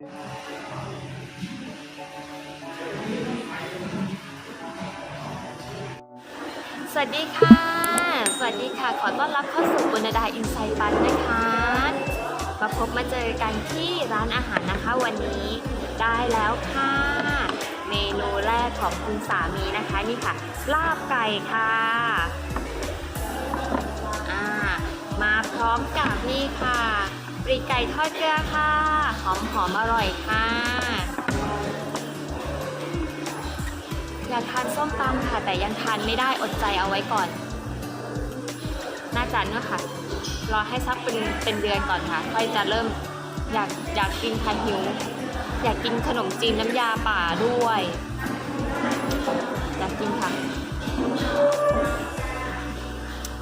สวัสดีค่ะ สวัสดีค่ะ ขอต้อนรับเข้าสู่บุญดาอินไซต์บันนะคะ มาพบมาเจอกันที่ร้านอาหารนะคะ วันนี้ได้แล้วค่ะ เมนูแรกของคุณสามีนะคะนี่ค่ะ ลาบไก่ค่ะมาพร้อมกับนี่ค่ะ รีไก่ทอดเกลือค่ะ หอมหอมอร่อยค่ะ อยากทานส้มตำค่ะ แต่ยังทานไม่ได้อดใจเอาไว้ก่อนน่าจะเนอะค่ะ รอให้สักเป็นเป็นเดือนก่อนค่ะ ค่อยจะเริ่มอยากอยากกินค่ะหิว อยากกินขนมจีนน้ำยาป่าด้วย อยากกินค่ะ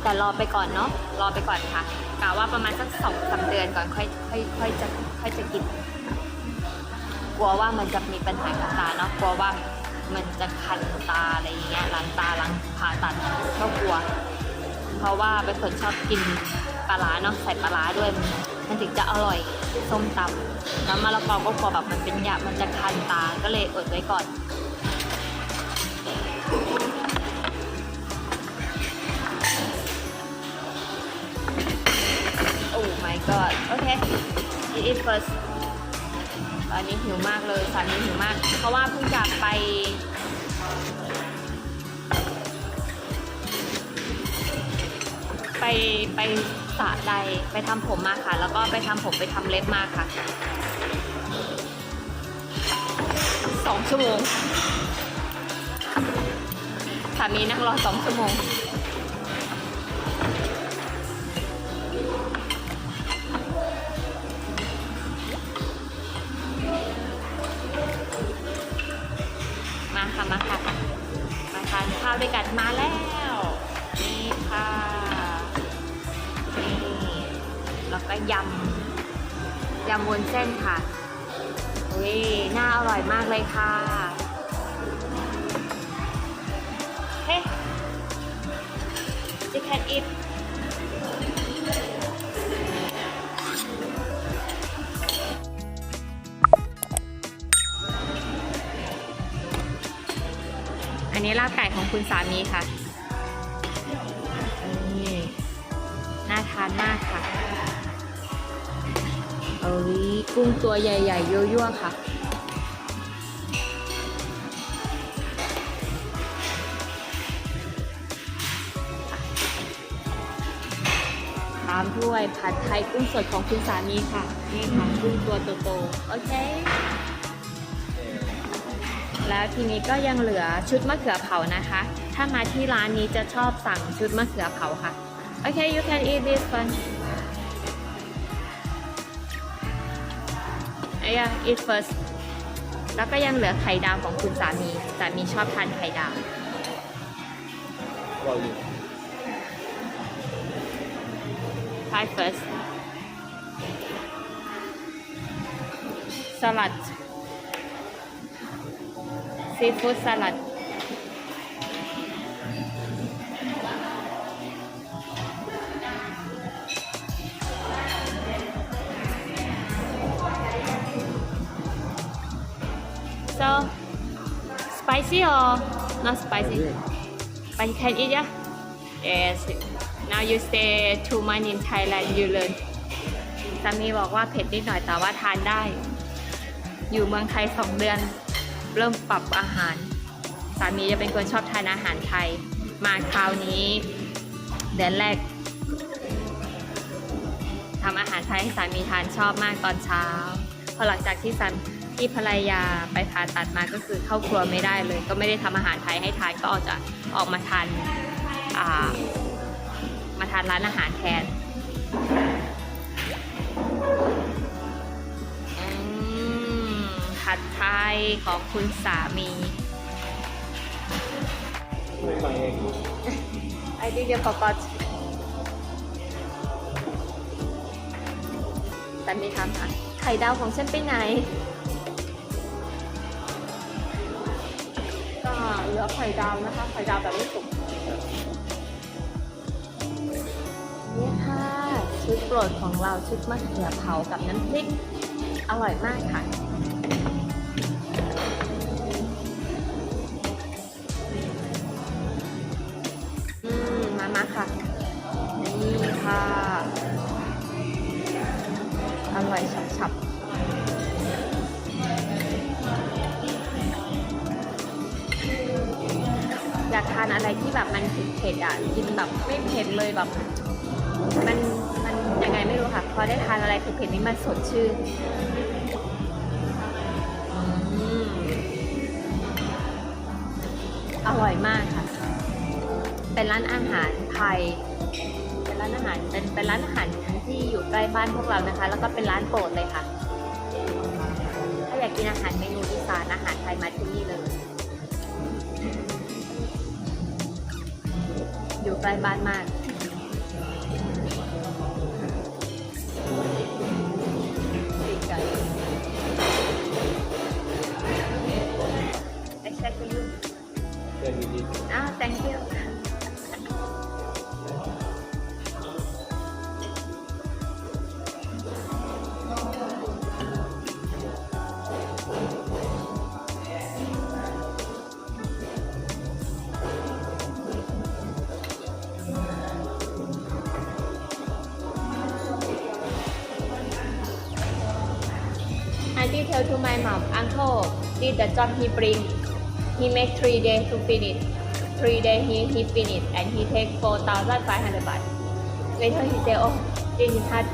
แต่รอไปก่อนเนาะรอไปก่อนค่ะกะว่าประมาณสักสองสามเดือนก่อนค่อยค่อยค่อยจะค่อยจะกิน กลัวว่ามันจะมีปัญหากับตาเนาะกลัวว่ามันจะคันตาอะไรอย่างเงี้ยหลังตาหลังผ่าตัดก็กลัว เพราะว่าเป็นคนชอบกินปลาร้าเนาะใส่ปลาร้าด้วยมันมันถึงจะอร่อยส้มตำแล้วมะละกอก็กลัวแบบมันเป็นยามันจะคันตาก็เลยอดไว้ก่อน my god โอเค eat it first ตอนนี้หิวมากเลยสามีหิวมาก เพราะว่าเพิ่งจากไป ไปไปสระใดไปทำผมมาค่ะ แล้วก็ไปทำผมไปทำเล็บมาค่ะสองชั่วโมงสามีนั่งรอสองชั่วโมง ค่ะมาค่ะมาทานข้าวด้วยกันมาแล้วนี่ค่ะนี่แล้วก็ยำยำวุ้นเส้นค่ะอุ้ยน่าอร่อยมากเลยค่ะเฮ้ you can eat นี้ลาบไก่ของคุณสามีค่ะนี่น่าทานมากค่ะเอ้ยกุ้งตัวใหญ่ๆยั่วๆค่ะตามด้วยผัดไทยกุ้งสดของคุณสามีค่ะ นี่ค่ะกุ้งตัวโตๆโอเค แล้วทีนี้ก็ยังเหลือชุดมะเขือเผานะคะ ถ้ามาที่ร้านนี้จะชอบสั่งชุดมะเขือเผาค่ะโอเค you can eat this one yeah eat first แล้วก็ยังเหลือไข่ดาวของคุณสามี สามีชอบทานไข่ดาว try first สลัด ซีฟู้ดสลัด so spicy or not spicy but you can eat yeah yes now you stay two months in Thailand you learn สามีบอกว่าเผ็ดนิดหน่อยแต่ว่าทานได้ อยู่เมืองไทยสองเดือน เริ่มปรับอาหาร สามีจะเป็นคนชอบทานอาหารไทย มาคราวนี้เดือนแรกทำอาหารไทยให้สามีทานชอบมากตอนเช้า พอหลังจากที่สามที่ภรรยาไปผ่าตัดมาก็คือเข้าครัวไม่ได้เลย ก็ไม่ได้ทำอาหารไทยให้ทานก็ออกจะออกมาทานมาทานร้านอาหารแทน ผัดไทยของคุณสามี I think you forgot แต่มีคำถามไข่ดาวของฉันไปไหน ก็เหลือไข่ดาวนะคะ ไข่ดาวแบบไม่สุกนี่ค่ะ ชุดโปรดของเราชุดมะเขือเผากับน้ำพริก อร่อยมากค่ะ ค่ะ นี่ค่ะ อร่อยฉับๆอยากทานอะไรที่แบบมันเผ็ดอะ กินแบบไม่เผ็ดเลยแบบ มันมันยังไงไม่รู้ค่ะ พอได้ทานอะไรเผ็ดๆนี่มันสดชื่นอร่อยมากค่ะ เป็นร้านอาหาร ไทย เป็นร้านอาหารเป็นเป็นร้านอาหารที่อยู่ใกล้บ้านพวกเรานะคะ แล้วก็เป็นร้านโปรดเลยค่ะ ถ้าอยากกินอาหารเมนูอีสานอาหารไทยมาที่นี่เลย อยู่ใกล้บ้านมาก tell to my mom, uncle did the job he bring. He make three days to finish. Three days he, he finish and he take 4,500 baht. Later he say, oh, this is hard.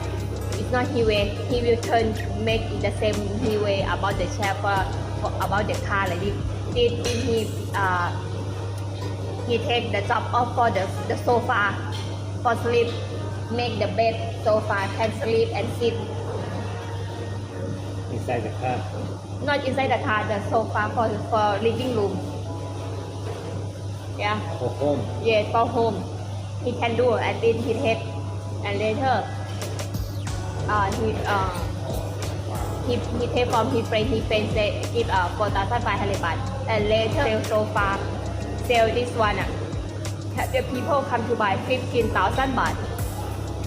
It's not he way. He will turn make it the same he way about the for about the car like this. Did, did he uh, he take the job off for the, the sofa for sleep. Make the bed sofa can sleep and sit Inside the car. not inside the car, the sofa for for living room. Yeah, For home. yes, for home. He can do and then he take and later uh he uh he he take from his friend his friend say give uh four thousand five hundred baht and later sell sofa sell this one uh, the people come to buy fifteen thousand baht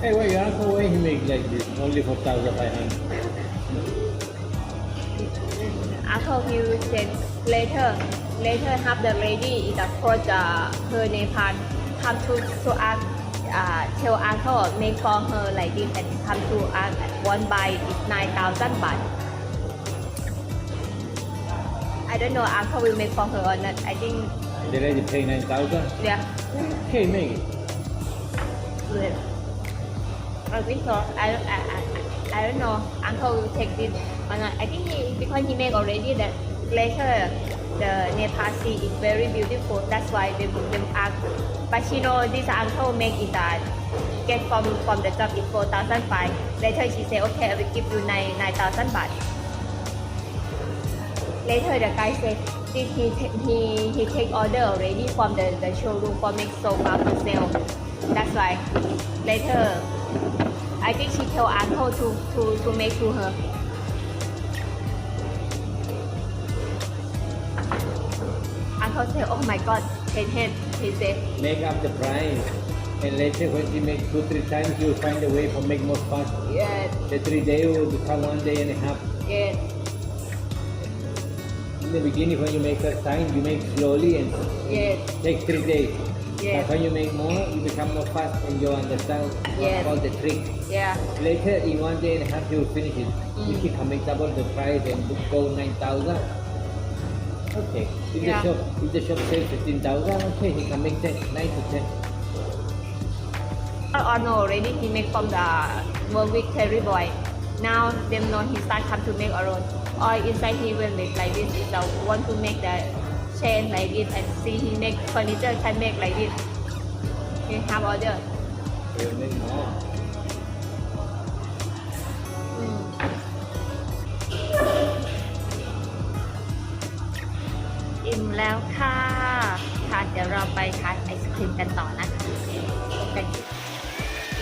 Hey, why you ask why he make like this? Only for thousand five hundred. After will say later, later have the lady in approach uh, her Nepal come to to ask uh, tell uncle make for her like this and come to ask one nine thousand baht. I don't know uncle will make for her or not. I think They ready to pay nine thousand? yeah. Okay, make it. I think so. I, I, I, I don't know. Uncle will take this or not. I think he, because he make already that later the Nepal sea is very beautiful. That's why they put them ask. But she know this uncle make it that get from from the job is four thousand five. Later she say okay I will give you nine nine thousand baht. Later the guy say this he he he take order already from the, the showroom for make sofa for sale. That's why later I think she tell uncle to to to make to her. Uncle say, oh my god, ten ten. He said, Make up the price. And later when she make two, three times, you'll find a way for make more fast. yes, The three day will become one day and a half. yes, In the beginning when you make first time, you make slowly and yes, take three days. yes, But when you make more, you become more fast and you understand Yes. all the trick. yeah, Later, in one day and a half, you will finish it. Mm. You can make double the price and go 9,000, okay. If Yeah. the shop if the shop sells 15,000, okay, he can make 10, 9 to 10. or no already he make from the Warwick Terry Boy. Now them know he start come to make alone. Or inside he will make like this. If they want to make the chain like this and see he make furniture can make like this. He have order. He will make more. อิ่มแล้วค่ะ ค่ะ เดี๋ยวเราไปทานไอศครีมกันต่อนะคะกัน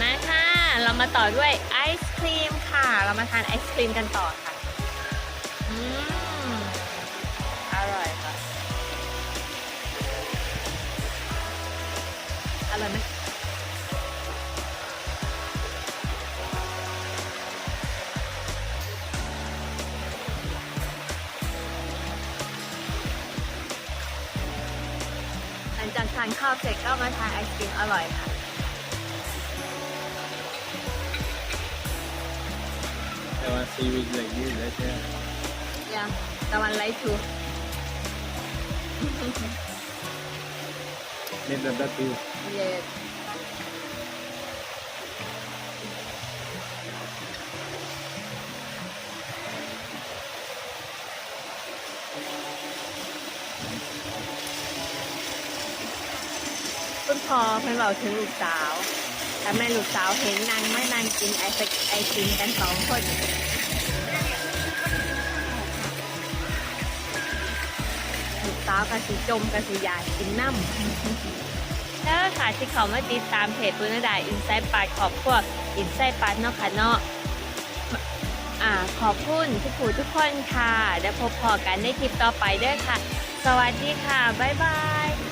มาค่ะ เรามาต่อด้วยไอศครีมค่ะ เรามาทานไอศครีมกันต่อค่ะ อืม อร่อยค่ะ อร่อยไหม ทานข้าวเสร็จก็มาทานไอศกรีมอร่อยค่ะ I want to see it like this, later. ยังตะวันไลท์ทู Maybe I'm not you. เคุณพ่อเพิ่นบอกถึงลูกสาวแต่แม่ลูกสาวเห็นนางไม่นางกินไอศไอติมกันสองคนลูกสาวกะสิจมกะสิอยากกินน้ำแล้วค่ะที่เขามาติดตามเพจปุณดาอินไซต์ปาร์ขอบพวกอินไซต์ปาร์เนาะค่ะเนาะอ่าขอบคุณทุกผู้ทุกคนค่ะ แล้วพบพอกันในคลิปต่อไปด้อค่ะ สวัสดีค่ะ บ๊ายบาย